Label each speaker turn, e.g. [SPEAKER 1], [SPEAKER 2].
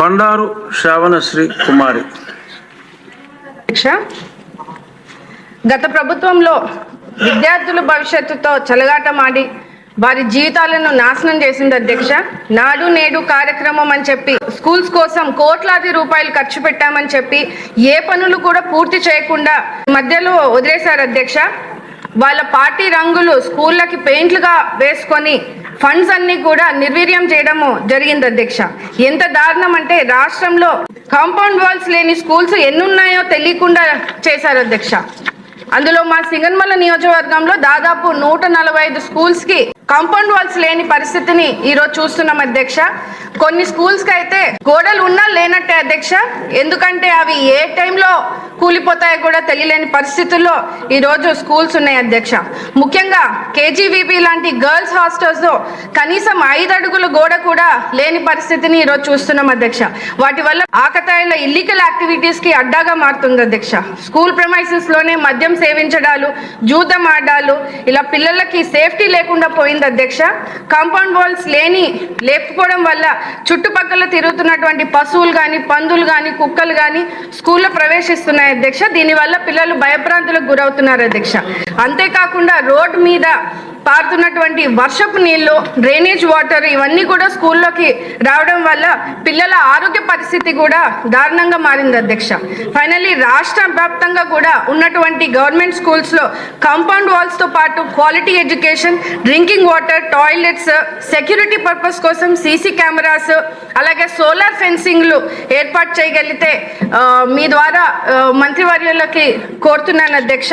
[SPEAKER 1] బండారు శ్రావణశ్రీ కుమారి.
[SPEAKER 2] గత ప్రభుత్వంలో విద్యార్థుల భవిష్యత్తుతో చెలగాటమాడి వారి జీవితాలను నాశనం చేసింది అధ్యక్ష. నాడు నేడు కార్యక్రమం అని చెప్పి స్కూల్స్ కోసం కోట్లాది రూపాయలు ఖర్చు పెట్టామని చెప్పి ఏ పనులు కూడా పూర్తి చేయకుండా మధ్యలో వదిలేశారు అధ్యక్ష. వాళ్ళ పార్టీ రంగులు స్కూళ్ళకి పెయింట్లుగా వేసుకొని ఫండ్స్ అన్ని కూడా నిర్వీర్యం చేయడము జరిగింది అధ్యక్ష. ఎంత దారుణం అంటే రాష్ట్రంలో కాంపౌండ్ వాల్స్ లేని స్కూల్స్ ఎన్నున్నాయో తెలియకుండా చేశారు అధ్యక్ష. అందులో మా సింగన్మల నియోజకవర్గంలో దాదాపు నూట నలభై ఐదు స్కూల్స్కి కాంపౌండ్ వాల్స్ లేని పరిస్థితిని ఈరోజు చూస్తున్నాం అధ్యక్ష. కొన్ని స్కూల్స్కి అయితే గోడలు ఉన్నా లేనట్టే అధ్యక్ష. ఎందుకంటే అవి ఏ టైంలో కూలిపోతాయో కూడా తెలియలేని పరిస్థితుల్లో ఈరోజు స్కూల్స్ ఉన్నాయి అధ్యక్ష. ముఖ్యంగా కేజీవీపీ లాంటి గర్ల్స్ హాస్టల్స్ కనీసం ఐదు అడుగుల గోడ కూడా లేని పరిస్థితిని ఈరోజు చూస్తున్నాం అధ్యక్ష. వాటి వల్ల ఆకతాయిల ఇల్లీగల్ యాక్టివిటీస్కి అడ్డాగా మారుతుంది అధ్యక్ష. స్కూల్ ప్రమైసెస్లోనే మద్యం సేవించడాలు జూదం ఆడాలు ఇలా పిల్లలకి సేఫ్టీ లేకుండా పోయింది అధ్యక్ష. కాంపౌండ్ వాల్స్ లేని లేపుకోవడం వల్ల చుట్టుపక్కల తిరుగుతున్నటువంటి పశువులు కానీ పందులు కానీ కుక్కలు కానీ స్కూల్లో ప్రవేశిస్తున్నాయి అధ్యక్ష. దీనివల్ల పిల్లలు భయభ్రాంతులకు గురవుతున్నారు అధ్యక్ష. అంతేకాకుండా రోడ్ మీద పారుతున్నటువంటి వర్షపు నీళ్ళు డ్రైనేజ్ వాటర్ ఇవన్నీ కూడా స్కూల్లోకి రావడం వల్ల పిల్లల ఆరోగ్య పరిస్థితి కూడా దారుణంగా మారింది అధ్యక్ష. ఫైనల్లీ రాష్ట్ర వ్యాప్తంగా కూడా ఉన్నటువంటి గవర్నమెంట్ స్కూల్స్లో కాంపౌండ్ వాల్స్తో పాటు quality education drinking water toilets security purpose కోసం సీసీ కెమెరాస్ అలాగే సోలార్ ఫెన్సింగ్లు ఏర్పాటు చేయగలిగితే మీ ద్వారా మంత్రివర్యులకి కోరుతున్నాను అధ్యక్ష.